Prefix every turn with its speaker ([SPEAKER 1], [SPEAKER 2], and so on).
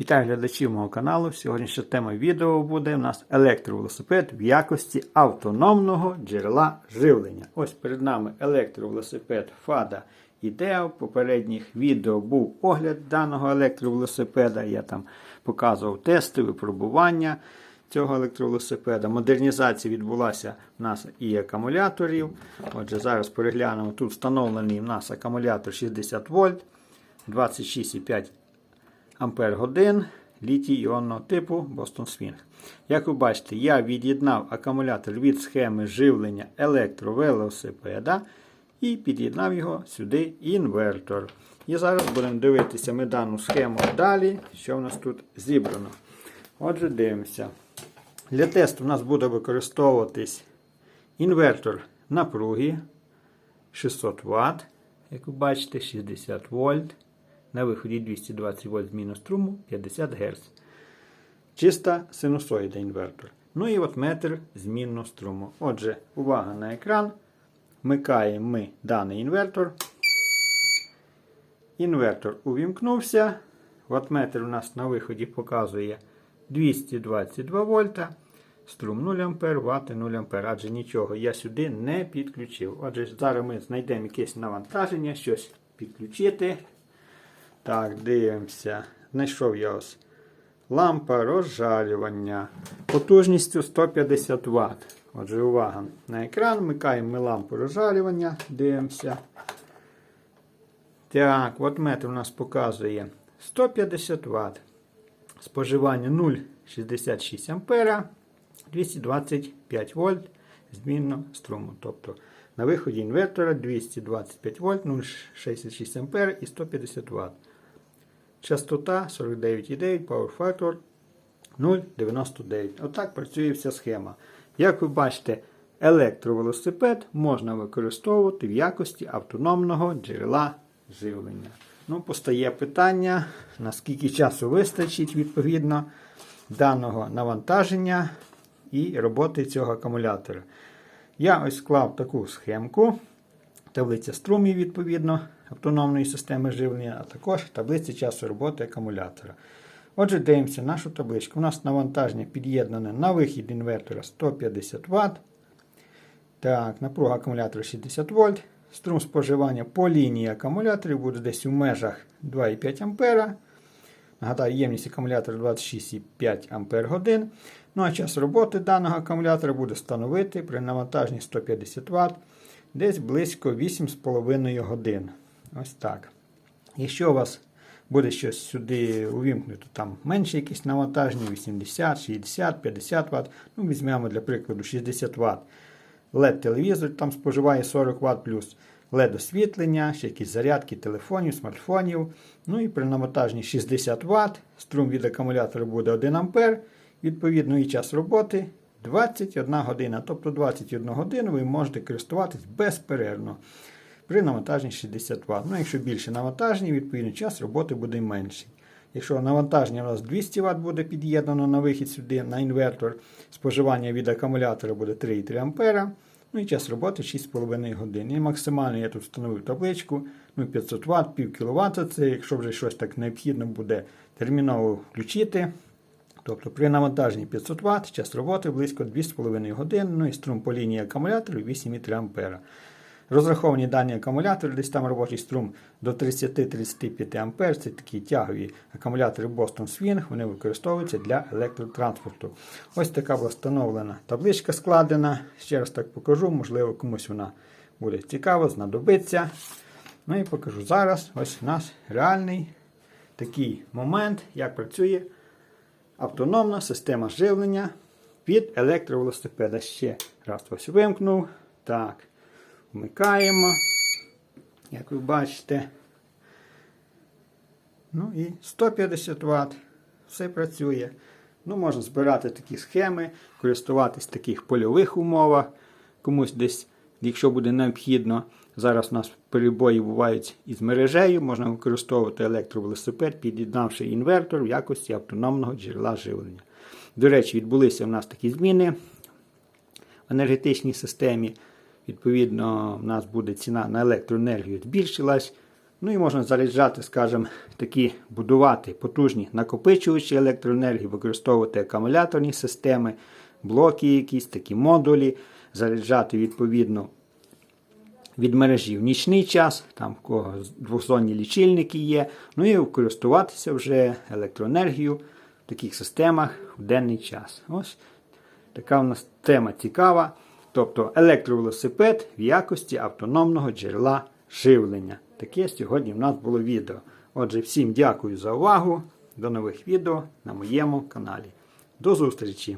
[SPEAKER 1] Вітаю глядачів мого каналу. Сьогоднішня тема відео буде у нас електровелосипед в якості автономного джерела живлення. Ось перед нами електровелосипед FADA IDEO. В попередніх відео був огляд даного електровелосипеда. Я там показував тести, випробування цього електровелосипеда. Модернізація відбулася в нас і акумуляторів. Отже, зараз переглянемо. Тут встановлений у нас акумулятор 60 вольт, 26,5 ампер годин літій іонного типу Boston Swing. Як ви бачите, я від'єднав акумулятор від схеми живлення електровелосипеда і під'єднав його сюди інвертор. І зараз будемо дивитися ми дану схему далі, що в нас тут зібрано. Отже, дивимося. Для тесту у нас буде використовуватись інвертор напруги 600 Вт. Як ви бачите, 60 вольт. На виході 220 вольт зміну струму 50 Гц. Чиста синусоїда інвертор. Ну і от метр змінну струму. Отже, увага на екран. Вмикаємо ми даний інвертор. Інвертор увімкнувся. Ватметр у нас на виході показує 222 вольта. Струм 0 А, вати 0 А, адже нічого я сюди не підключив. Отже, зараз ми знайдемо якесь навантаження, щось підключити. Так, дивимося. Знайшов я ось лампа розжалювання потужністю 150 Вт. Отже, увага на екран. Вмикаємо ми лампу розжалювання. Дивимося. Так, от метр у нас показує 150 Вт. Споживання 0,66 ампера, 225 вольт змінно струму. Тобто на виході інвертора 225 вольт, 0,66 ампер і 150 Вт. Частота 49,9, Power Factor 0,99. Отак працює вся схема. Як ви бачите, електровелосипед можна використовувати в якості автономного джерела живлення. Ну, Постає питання, наскільки часу вистачить відповідно даного навантаження і роботи цього акумулятора. Я ось склав таку схемку. Таблиця струмів, відповідно, автономної системи живлення, а також таблиця часу роботи акумулятора. Отже, дивимося нашу табличку. У нас навантаження під'єднане на вихід інвертора 150 Вт. Так, напруга акумулятора 60 вольт. Струм споживання по лінії акумуляторів буде десь у межах 2,5 А. Нагадаю, ємність акумулятора 26,5 Ампер годин. Ну а час роботи даного акумулятора буде становити при навантаженні 150 Вт десь близько 8,5 годин. Ось так. Якщо у вас буде щось сюди увімкнуто, там менше якісь навантаження, 80, 60, 50 Вт. Ну, візьмемо для прикладу 60 Вт. LED-телевізор там споживає 40 Вт плюс LED освітлення, ще якісь зарядки телефонів, смартфонів. Ну і при навантаженні 60 Вт, струм від акумулятора буде 1 А. Відповідно, і час роботи 21 година. Тобто 21 годину ви можете користуватись безперервно при навантаженні 60 Вт. Ну, якщо більше навантаження, відповідно час роботи буде менший. Якщо навантаження у нас 200 Вт буде під'єднано на вихід сюди на інвертор, споживання від акумулятора буде 3,3 А. Ну і час роботи 6,5 годин. І максимально я тут встановив табличку. Ну, 500 Вт, пів кВт. Це якщо вже щось так необхідно буде терміново включити. Тобто при навантаженні 500 Вт, час роботи близько 2,5 годин, ну і струм по лінії акумулятору 8,3 А. Розраховані дані акумулятори, десь там робочий струм до 30-35 А. Це такі тягові акумулятори Boston Swing, вони використовуються для електротранспорту. Ось така була встановлена табличка складена. Ще раз так покажу, можливо, комусь вона буде цікава, знадобиться. Ну і покажу зараз. Ось у нас реальний такий момент, як працює автономна система живлення від електровелосипеда. Ще раз ось вимкнув. Так, вмикаємо. Як ви бачите. Ну і 150 Вт. Все працює. Ну, Можна збирати такі схеми, користуватись в таких польових умовах. Комусь десь, якщо буде необхідно, зараз у нас перебої бувають із мережею, можна використовувати електровелосипед, під'єднавши інвертор в якості автономного джерела живлення. До речі, відбулися в нас такі зміни в енергетичній системі. Відповідно, в нас буде ціна на електроенергію збільшилась. Ну і можна заряджати, скажімо, такі будувати потужні накопичувачі електроенергії, використовувати акумуляторні системи, блоки якісь, такі модулі, заряджати відповідно від мережі в нічний час, там в кого двохзонні лічильники є, ну і користуватися вже електроенергією в таких системах в денний час. Ось така у нас тема цікава. Тобто електровелосипед в якості автономного джерела живлення. Таке сьогодні в нас було відео. Отже, всім дякую за увагу. До нових відео на моєму каналі. До зустрічі!